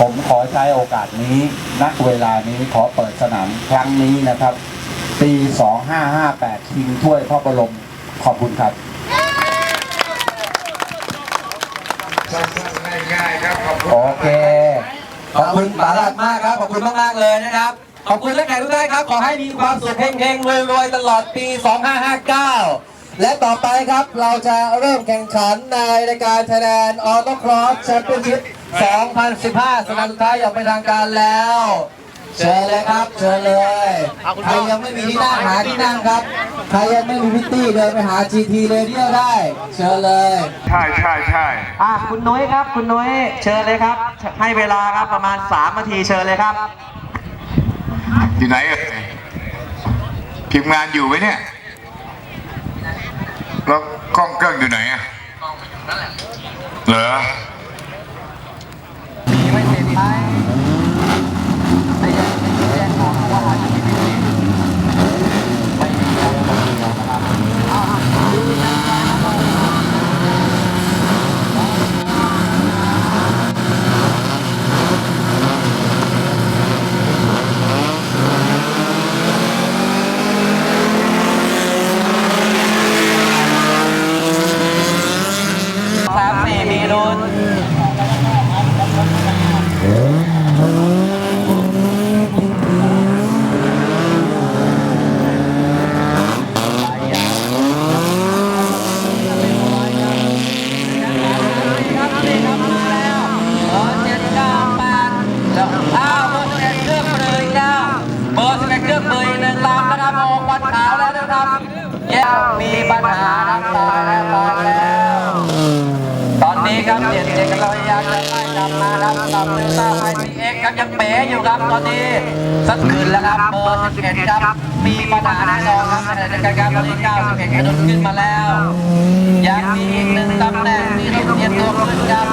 ผมขอใช้โอกาสนี้นักเวลานี้ขอเปิดสนามครั้งนี้นะครับ ปี 2558 ชิงถ้วยพระบรม ขอบคุณครับสั้นๆง่ายๆครับขอบคุณโอเค ขอบคุณป๋าหลัดมากครับ ขอบคุณมากๆเลยนะครับ ขอบคุณและแขกทุกท่านครับ ขอให้มีความสุขเฮงๆรวยๆตลอดปี 2559 และต่อไปครับเราจะเริ่มแข่งขันในรายการ Thailand Auto Cross Championship 2015 สนามสุดท้ายอย่างเป็นทางการแล้ว เชิญเลยครับ เชิญเลย ใครยังไม่มีที่นั่งหาที่นั่งครับ ใครยังไม่มีพิตตี้เดินไปหา GT Radio ได้ เชิญเลย ใช่ใช่ใช่อะคุณนุ้ยครับ คุณนุ้ยเชิญเลยครับ ให้เวลาครับประมาณ 3 นาทีเชิญเลยครับ อยู่ไหนเอ่ยทีมงานอยู่ไหมเนี่ย แล้วกล้องเกิ้งอยู่ไหนอะเหรอ มีไม่เสร็จไหมแต่ยังไม่แจ้งบอกว่าอาจจะมีพิเศษไม่มีครับไม่มีนะครับอะดูนะครับสามสี่มีลุ้น ครับนี่ครับมาแล้วเบอร์เจ็ดเก้าแปดแล้วอ้าวเบอร์สิบเอ็ดเครื่องเบอร์อีกแล้วเบอร์สิ คืออีกหนึ่งลำนะครับออกควันขาวแล้วนะครับแย่มีปัญหาครับตายแล้วตายแล้ว ตอนนี้ครับเจ็ดเจ็กำลังพยายามจะไล่กลับมาครับกลับเรือต้าไอซีเอ็กครับยังเป๋อยู่ครับตอนนี้สักคืนแล้วครับเบอร์สิบเอ็ดครับ มีปัญหาแน่นอนครับขณะเดียวกันครับตอนนี้เก้าสิบเอ็ดกระโดดขึ้นมาแล้วยังมีอีกหนึ่งตำแหน่งที่ต้องเตรียมตัวขึ้นครับ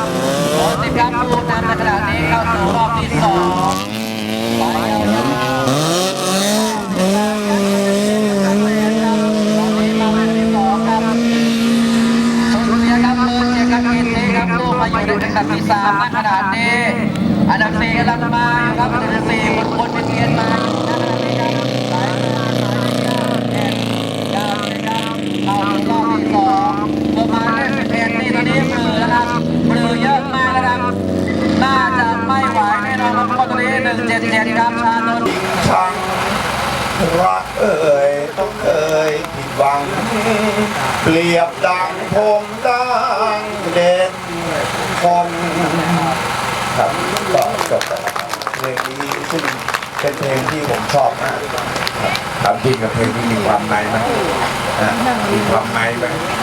โอ้สิบครับผู้นำในขณะนี้เข้าสู่รอบที่สองไปยาวๆตอนนี้มาเป็นที่สองครับสุดเสียครับเบอร์เจ็ดครับเกตเทครับลูกมา อันดับที่สามณขณะนี้ อันดับสี่กำลังมาอยู่ครับอันดับสี่คนคนเป็นเทียนมาช่ายมาสายเดือนเดือนรอบรอบที่สองประมาณนี้เทนตีตอนนี้เบื่อแล้วครับมือเยอะมากนะครับน่าจะไม่ไหวแน่นอนครับเราะตอนนี้หนึ่งเจ็ดเจ็ดครับชานนท์ทั้งรักเอ่ยต้องเคยผิดหวัง เปรียบดังผมดังเด่น คนครับก็จบแล้วครับเพลงนี้ซึ่งเป็นเพลงที่ผมชอบมากครับถามจริงกับเพลงนี้มีความในไหมอะมีความในไหม